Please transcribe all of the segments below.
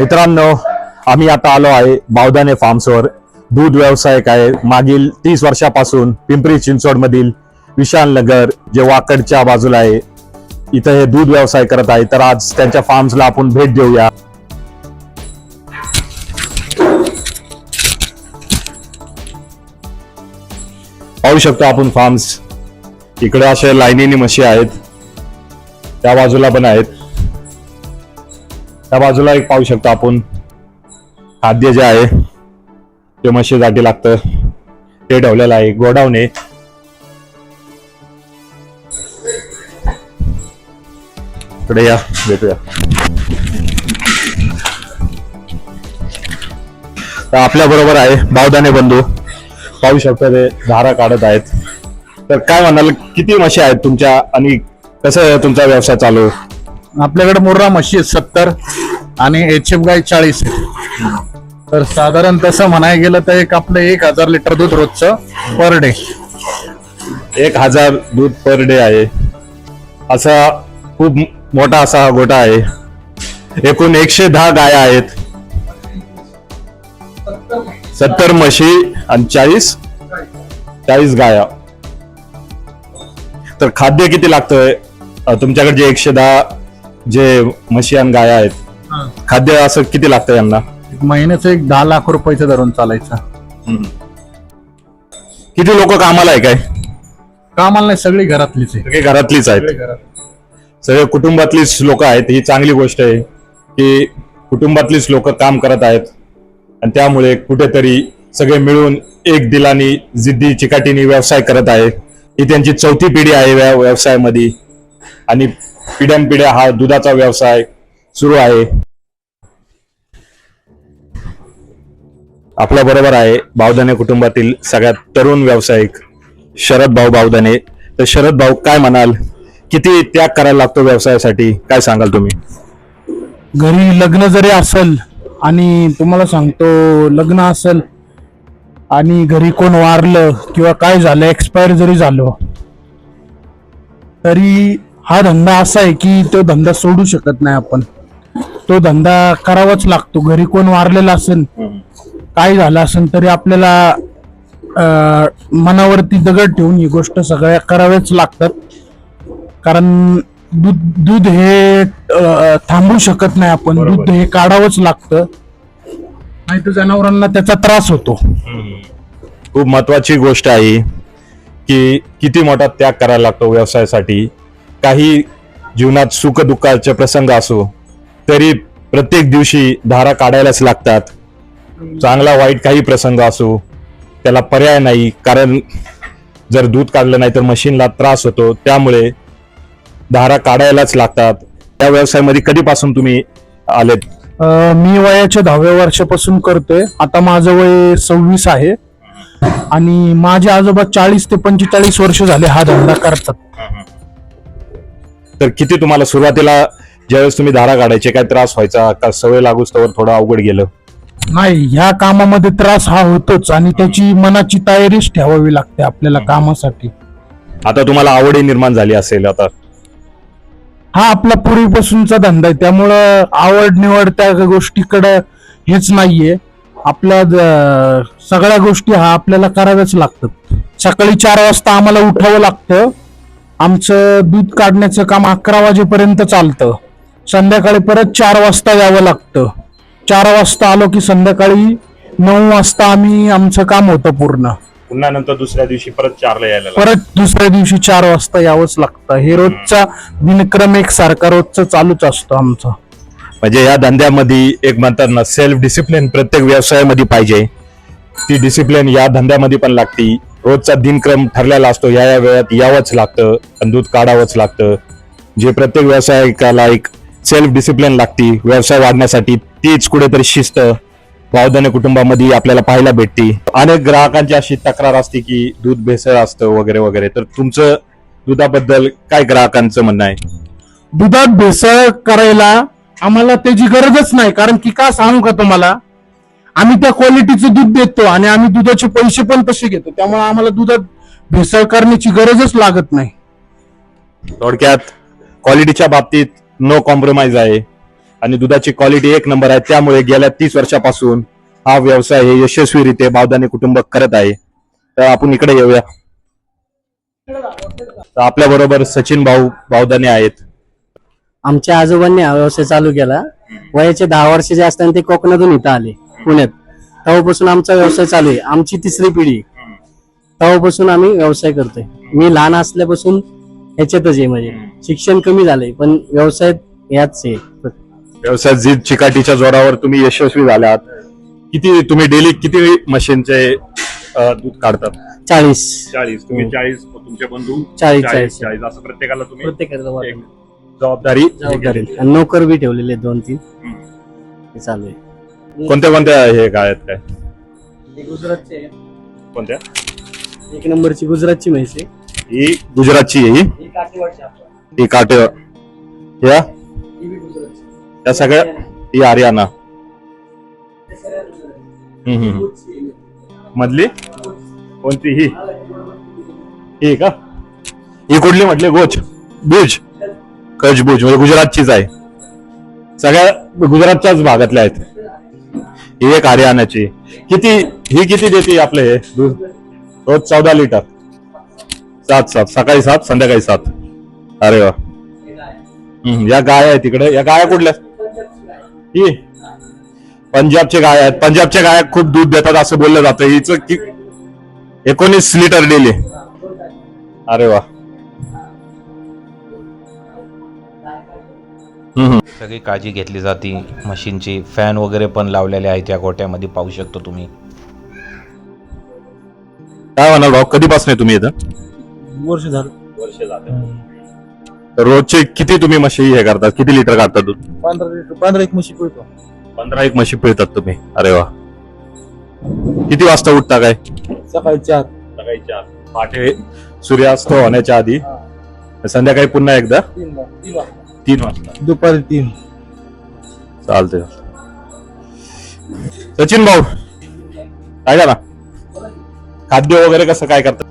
मित्रांनो आम्ही आता आलो आहे बावदाने फार्म्सवर दूध व्यावसायिक आहे. मागील तीस वर्षापासून पिंपरी चिंचवडमधील विशालनगर विशाल नगर जे वाकडच्या बाजूला आहे इथं हे दूध व्यवसाय करत आहे. तर आज त्यांच्या फार्म्सला आपण भेट देऊया. पाहू शकतो आपण फार्म्स इकडे असे लाईनीने म्हशी आहेत. त्या बाजूला पण आहेत. त्या बाजूला एक पाहू शकतो आपण. खाद्य जे आहे ते म्हशीसाठी लागतं. ते ठेवलेलं आहे गोडाऊन आहे. इकडे या भेटूया. तर आपल्या बरोबर आहे बावदाने बंधू. पाहू शकतो ते धारा काढत आहेत. तर काय म्हणाल किती म्हशी आहेत तुमच्या आणि कसं तुमचा व्यवसाय चालू? आपल्याकडे मुर्रा म्हशी आहेत सत्तर आणि एच एफ गाय चाळीस तर साधारण तसं म्हणायला गेलं तर एक आपलं एक हजार लिटर दूध रोजचं पर डे. एक हजार दूध पर डे आहे. असा खूप मोठा असा हा गोटा आहे. एकूण एकशे दहा गाया आहेत. सत्तर म्हशी आणि चाळीस चाळीस गाया. तर खाद्य किती लागतंय? तुमच्याकडे जे एकशे दहा जे म्हशी आणि गाया आहेत खाद्य असं किती लागतं यांना? एक महिन्याचं एक दहा लाख रुपयाचं धरून चालायचं. किती लोक कामाला आहे काय? कामाला नाही सगळी घरातलीच आहे. सगळे घरातलीच आहेत. सगळी घरात सगळे कुटुंबातलीच लोक आहेत ही चांगली गोष्ट आहे की कुटुंबातलीच लोक काम करत आहेत. आणि त्यामुळे कुठेतरी सगळे मिळून एक दिलानी जिद्दी चिकाटीने व्यवसाय करत आहे ही त्यांची चौथी पिढी आहे व्यवसायामध्ये. आणि पिढ्यानपिढ्या हा दुधाचा व्यवसाय सुरू आहे. आपल्या बरोबर आहे बावदाने कुटुंबातील सगळ्यात तरुण व्यावसायिक शरद भाऊ बावदाने तर शरद भाऊ काय म्हणाल? किती त्याग करायला लागतो व्यवसायासाठी? काय सांगाल तुम्ही? घरी लग्न जरी असेल आणि तुम्हाला सांगतो लग्न असेल आणि घरी कोण वारलं किंवा काय झालं एक्सपायर जरी झालं तरी हा धंदा असा आहे की तो धंदा सोडू शकत नाही आपण. तो धंदा करावाच लागतो. घरी कोण वारलेला असेल काय झालं असेल तरी आपल्याला मनावरती दगड ठेवून ही गोष्ट सगळ्या कराव्याच लागतात. कारण दूध दूध हे अं, थांबवू शकत नाही आपण. दूध हे काढावंच लागतं. नाही तर जनावरांना त्याचा त्रास होतो. खूप महत्वाची गोष्ट आहे की किती मोठा त्याग करायला लागतो व्यवसायासाठी. काही जीवनात सुखदुःखाचे प्रसंग असो तरी प्रत्येक दिवशी धारा काढायलाच लागतात. चांगला वाईट काही प्रसंग असो त्याला पर्याय नाही. कारण जर दूध काढलं नाही तर मशीनला त्रास होतो. त्यामुळे धारा काढायलाच लागतात. त्या व्यवसायामध्ये कधीपासून तुम्ही आलेत? मी वयाच्या दहाव्या वर्षापासून करतोय. आता माझं वय सव्वीस आहे. आणि माझे आजोबा चाळीस ते पंचेचाळीस वर्ष झाले हा धंदा करतात. तर किती तुम्हाला सुरुवातीला ज्यावेळेस तुम्ही धारा काढायचे काय त्रास व्हायचा? का सवय लागूच तर थोडं अवघड गेलं? नाही ह्या कामामध्ये त्रास हा होतोच आणि त्याची मनाची तयारीच ठेवावी लागते आपल्याला कामासाठी. आता तुम्हाला आवडही निर्माण झाली असेल आता. हा आपला पूर्वीपासूनचा धंदा आहे. त्यामुळं आवड निवड त्या गोष्टीकडे हेच नाहीये. आपल्या सगळ्या गोष्टी हा आपल्याला कराव्याच लागतात. सकाळी चार वाजता आम्हाला उठावं लागतं. आमचं दूध काढण्याचं काम अकरा वाजेपर्यंत चालतं. संध्याकाळी परत चार वाजता यावं लागतं. चार वाजता आलो की संध्याकाळी नऊ वाजता आम्ही आमचं काम होतं पूर्ण. पुन्हा नंतर दुसऱ्या दिवशी परत चारला यायला परत दुसऱ्या दिवशी चार वाजता यावंच लागतं. हे रोजचा दिनक्रम एक सारखा रोजचा चालूच असतो आमचा. म्हणजे या धंद्यामध्ये एक म्हणतात ना सेल्फ डिसिप्लिन प्रत्येक व्यवसायामध्ये पाहिजे. ती डिसिप्लिन या धंद्यामध्ये पण लागती. रोजचा दिनक्रम ठरलेला असतो. या या वेळात यावंच लागतं आणि दूध काढावंच लागतं. जे प्रत्येक व्यावसायिकाला एक सेल्फ डिसिप्लिन लागती व्यवसाय वाढण्यासाठी तीच कुठेतरी शिस्त वावदाने कुटुंबामध्ये आपल्याला पाहायला भेटते. अनेक ग्राहकांची अशी तक्रार असते की दूध भेसळ असतं वगैरे वगैरे. तर तुमचं दुधाबद्दल काय ग्राहकांचं म्हणणं आहे? दुधात भेसळ करायला आम्हाला त्याची गरजच नाही. कारण की का सांगू का तुम्हाला? आम्ही त्या क्वालिटीचं दूध देतो आणि आम्ही दुधाचे पैसे पण तसे घेतो. त्यामुळे आम्हाला दुधात भेसळ करण्याची गरजच लागत नाही. थोडक्यात क्वालिटीच्या बाबतीत नो कॉम्प्रोमाइज आहे. आणि दुधाची क्वालिटी एक नंबर आहे. त्यामुळे गेल्या तीस वर्षापासून हा व्यवसाय हे यशस्वीरित्या बावदाने कुटुंब करत आहे. तर आपण इकडे येऊया. तर आपल्या बरोबर सचिन भाऊ बावदाने आहेत. आमच्या आजोबांनी हा व्यवसाय चालू केला. वयाचे दहा वर्षाचे असताना ते कोकणातून इथं आले. पुण्यात. तेव्हापासून आमचा व्यवसाय चालू आहे. आमची तिसरी पिढी तेव्हापासून आम्ही व्यवसाय करतोय. मी लहान असल्यापासून ह्याच्यातच आहे म्हणजे शिक्षण कमी झालंय पण व्यवसाय याच आहे. व्यवसायात जी चिकाटीच्या जोरावर तुम्ही यशस्वी झालात. किती तुम्ही डेली किती मशीनचे अं, दूध काढतात? चाळीस. चाळीस. तुम्ही चाळीस तुमचे बंधू चाळीस, चाळीस. चाळीस. असं प्रत्येकाला तुम्ही प्रत्येकाला एक जबाबदारी? जबाबदारी. आणि नोकर बी ठेवलेले आहेत दोन तीन. हे चालू आहे. कोणत्या कोणत्या हे काय? आहेत काय गुजरातचे कोणत्या? एक नंबरची गुजरातची म्हैस आहे. ही गुजरातची आहे ही? ही काठीवाडची. ही काट या? ही बी गुजरातची. या सगळ्या ही हरियाणा. सगळ्या गुजरातची. हम्म, हम्म. गुजरातची. मधली? कोणती? ही? ही का? ही कुठली म्हटली? गोच. भुज कच भुज म्हणजे गुजरातचीच आहे. सगळ्या गुजरातच्याच भागातल्या आहेत. ही एक हरियाणाची किती ही किती देते आपले हे दूध? रोज चौदा लिटर. सात सात. सकाळी सात संध्याकाळी सात. अरे वा. या गाय आहे तिकडे या गाया कुठल्या? ही. पंजाबचे गाय आहेत. पंजाबच्या गाय खूप दूध देतात असं बोललं जातं. हिचं एकोणीस लिटर डेली. अरे वा. सगळी काळजी घेतली जाते. मशीनची फॅन वगैरे पण लावलेले आहेत या गोट्यामध्ये पाहू शकतो तुम्ही. काय म्हणाल भाऊ कधीपासून आहे तुम्ही इथं? वर्ष झालं. वर्ष तर रोजचे किती तुम्ही म्हशी हे करतात? किती लिटर काढतात दूध? पंधरा पंधरा एक म्हशी पिळतो. पंधरा एक म्हशी पिळतात तुम्ही. अरे वा. किती वाजता उठता काय? सकाळी चार. सकाळी चार. पहाटे सूर्यास्त होण्याच्या आधी. संध्याकाळी पुन्हा एकदा? तीन वाजता. दुपारी तीन. चालतंय. सचिन भाऊ काय ना खाद्य वगैरे कसं काय करतात?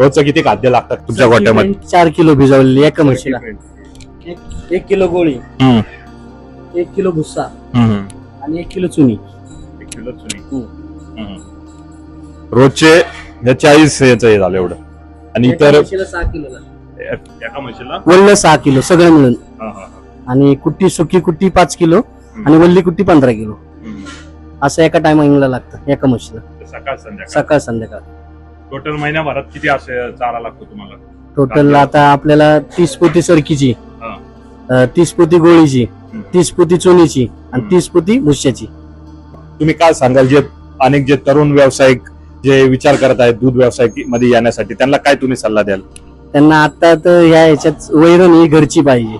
रोजचं किती खाद्य लागतात तुमच्या गोट्यामध्ये? चार किलो भिजवलेली एका म्हशीला. एक एक किलो गोळी. हम्म, एक किलो भुस्सा. हम्म. आणि एक किलो चुनी. एक किलो चुनी. हम्म. रोजचे हे चाळीस याचं हे झालं एवढं. आणि एका इतर म्हशीला सहा किलो एका म्हशीला? वल्ल सहा किलो सगळं मिळून. हा, हा, हा. आणि कुट्टी सुकी कुट्टी पाच किलो आणि वल्ली कुट्टी पंधरा किलो. हम्म. असं एका टायमिंगला लागतं एका म्हशीला. सकाळ संध्याकाळ. सकाळ संध्याकाळ. टोटल महिन्याभरात किती असे चारा लागतो तुम्हाला? टोटल आता आपल्याला तीस पोती सरकीची हा. अं, तीस पोती गोळीची हम्म. तीस पोती चुनीची आणि तीस पोती भुश्याची तुम्ही काय सांगाल जे अनेक जे तरुण व्यावसायिक जे विचार करत आहेत दूध व्यवसायमध्ये येण्यासाठी त्यांना काय तुम्ही सल्ला द्याल? त्यांना आता तर ह्या ह्याच्यात वैरण ही घरची पाहिजे.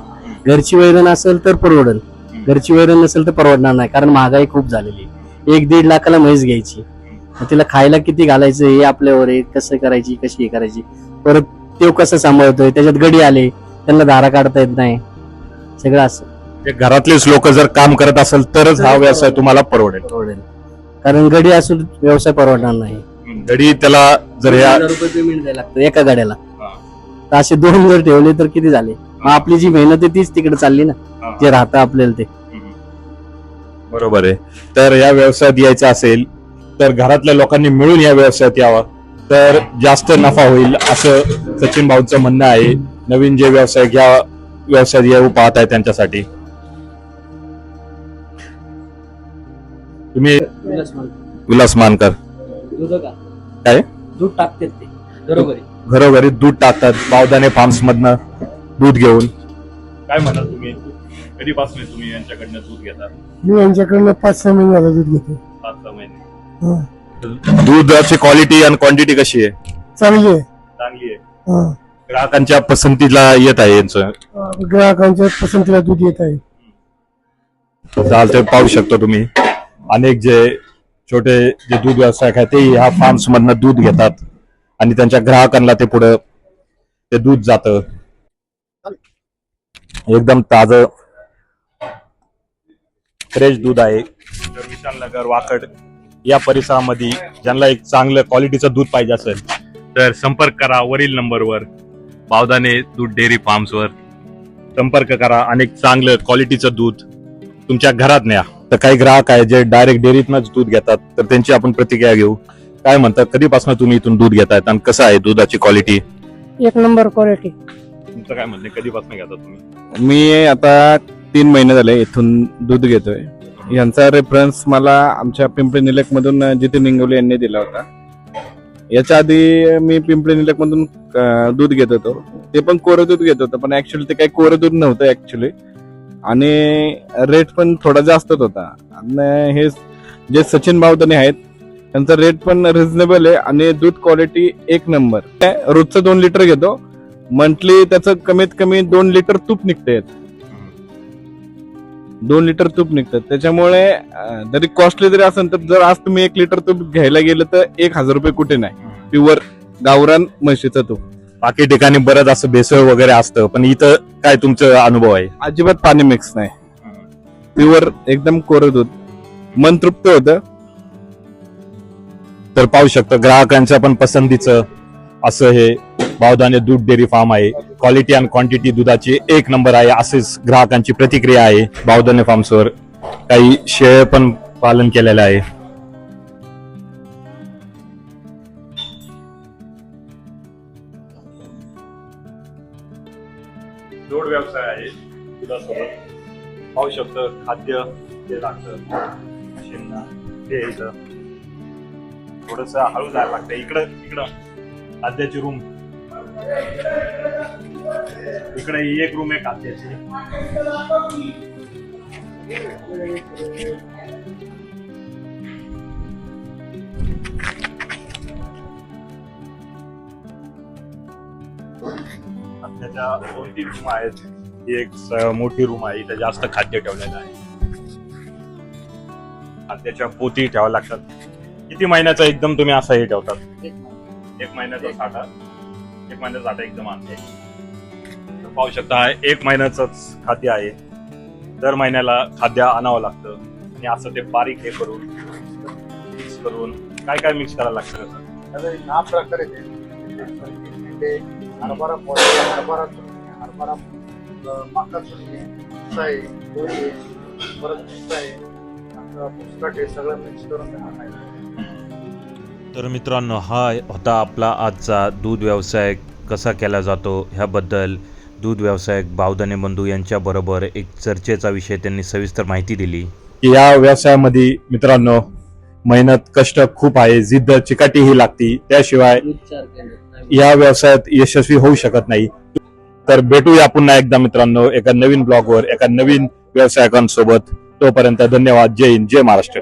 घरची वैरण असेल तर परवडल. घरची वैरण नसेल तर परवडणार नाही कारण महागाई खूप झालेली आहे. एक दीड लाखाला म्हैस घ्यायची. तिला खायला किती घालायचं हे आपल्यावर आहे कसं करायची कशी हे करायची? परत तो कसं सांभाळतोय? त्याच्यात गडी आले त्यांना धारा काढता येत नाही. सगळं असं. जे घरातलेच लोक जर काम करत असेल तरच हा व्यवसाय तुम्हाला परवडेल. परवडेल. कारण गडी असून व्यवसाय परवडणार नाही. गडी त्याला जर या हजार रुपये पेमेंट द्यायला लागतं एका गाड्याला. तर असे दोन जर ठेवले तर किती झाले? मग आपली जी मेहनत आहे तीच तिकडे चालली ना जे राहतं आपल्याला ते. बरोबर आहे. तर या व्यवसायात यायचं असेल तर घरातल्या लोकांनी मिळून या व्यवसायात यावं. तर जास्त नफा होईल असं सचिन भाऊचं म्हणणं आहे. नवीन जे व्यावसायिक या व्यवसायात येऊ पाहत आहे त्यांच्यासाठी. तुम्ही विलास मानकर. दूध का काय? दूध टाकतात ते. बरोबर आहे. घरोघरी दूध टाकतात बावदाने फार्म्स मधनं दूध घेऊन. काय म्हणाल तुम्ही? कधीपासून तुम्ही यांच्याकडनं दूध घेतात? मी यांच्याकडनं पाच सहा महिने झालं दूध घेतो. पाच सहा महिने. हा. दुधाची क्वालिटी आणि क्वांटिटी कशी आहे? चांगली आहे. चांगली आहे. हा. ग्राहकांच्या पसंतीला येत आहे यांचं. ग्राहकांच्या पसंतीला दूध येत आहे. चालतंय पाहू शकतो तुम्ही. अनेक जे छोटे जे दूध व्यावसायिक आहेत ते ह्या फार्म्स मधनं दूध घेतात. आणि त्यांच्या ग्राहकांना ते पुढं ते दूध जात. एकदम ताज फ्रेश दूध आहे. तर विशालनगर वाकड या परिसरामध्ये ज्यांना एक चांगलं क्वालिटीचं दूध पाहिजे असेल तर संपर्क करा वरील नंबरवर. बावदाने दूध डेअरी फार्म्सवर. संपर्क करा अनेक चांगलं क्वालिटीचं दूध तुमच्या घरात न्या. तर काही ग्राहक आहे जे डायरेक्ट डेअरीतनच दूध घेतात तर त्यांची आपण प्रतिक्रिया घेऊ. काय म्हणतात कधीपासून तुम्ही इथून दूध घेतायत आणि कसं आहे दुधाची क्वालिटी एक नंबर क्वालिटी तुमचं काय म्हणणे कधीपासून घेतात तुम्ही? मी आता तीन महिने झाले इथून दूध घेतोय. यांचा रेफरन्स मला आमच्या पिंपरी निलक मधून जितिन इंगवले यांनी दिला होता. याच्या आधी मी पिंपरी निलक मधून दूध घेत होतो. ते पण कोरं दूध घेत होतं पण ऍक्च्युली ते काही कोरं दूध नव्हतं ऍक्च्युली आणि रेट पण थोडा जास्तच होता. आणि हे जे सचिन बावदने आहेत त्यांचा रेट पण रिझनेबल आहे आणि दूध क्वालिटी एक नंबर रोजचं दोन लिटर घेतो. मंथली त्याचं कमीत कमी दोन लिटर तूप निघते दोन लिटर तूप निघतात त्याच्यामुळे जरी कॉस्टली जरी असेल तर जर आज तुम्ही एक लिटर तूप घ्यायला गेलं तर एक हजार रुपये कुठे नाही. प्युअर गावरान म्हशीचं तूप. बाकी ठिकाणी बरंच असं भेसळ वगैरे असतं पण इथं काय तुमचं अनुभव आहे? अजिबात पाणी मिक्स नाही. प्युअर एकदम कोरं दूध. मन तृप्त होतं. तर पाहू शकतो ग्राहकांच्या पण पसंतीचं असं हे बावधाने दूध डेअरी फार्म आहे. क्वालिटी अँड क्वांटिटी दुधाची एक नंबर आहे असेच ग्राहकांची प्रतिक्रिया आहे बावधाने फार्म्सवर. काही शेळ पण पालन केलेलं आहे. जोड व्यवसाय आहे दुधासोबत. पाहू शकतं खाद्य ते लागतं शेंगा ते थोडस हळू जायला लागतं. इकडं इकडं. आद्याची रूम इकडे ही एक रूम आहे खाद्याची खाद्याच्या दोन तीन रूम आहेत? ही एक मोठी रूम आहे. इथे जास्त खाद्य ठेवलेलं आहे. आत्याच्या पोती ठेवावं लागतात. किती महिन्याचा एकदम तुम्ही असं हे ठेवतात? एक महिन्याचा साठा. एक महिन्याचा साठा एकदम आणते पाहू शकता हा एक महिन्याचंच खाद्य आहे. दर महिन्याला खाद्य आणावं लागतं. आणि असं ते बारीक हे करून मिक्स करून काय काय मिक्स करायला लागतं हा प्रकारे ते हरभरा हरभरा चुरणी, हरभरा मका परत मिक्स आहे हे सगळं मिक्स करून. तर मित्रांनो हा होता आपला आजचा दूध व्यवसाय कसा केला जातो ह्याबद्दल दूध व्यावसायिक बावदाने बंधू यांच्याबरोबर एक चर्चेचा विषय त्यांनी सविस्तर माहिती दिली. की या व्यवसायामध्ये मित्रांनो मेहनत कष्ट खूप आहे जिद्द चिकाटी ही लागती. त्याशिवाय या व्यवसायात यशस्वी होऊ शकत नाही. तर भेटूया पुन्हा एकदा मित्रांनो एका नवीन ब्लॉगवर एका नवीन व्यवसायकांसोबत. तोपर्यंत धन्यवाद. जय हिंद जय महाराष्ट्र.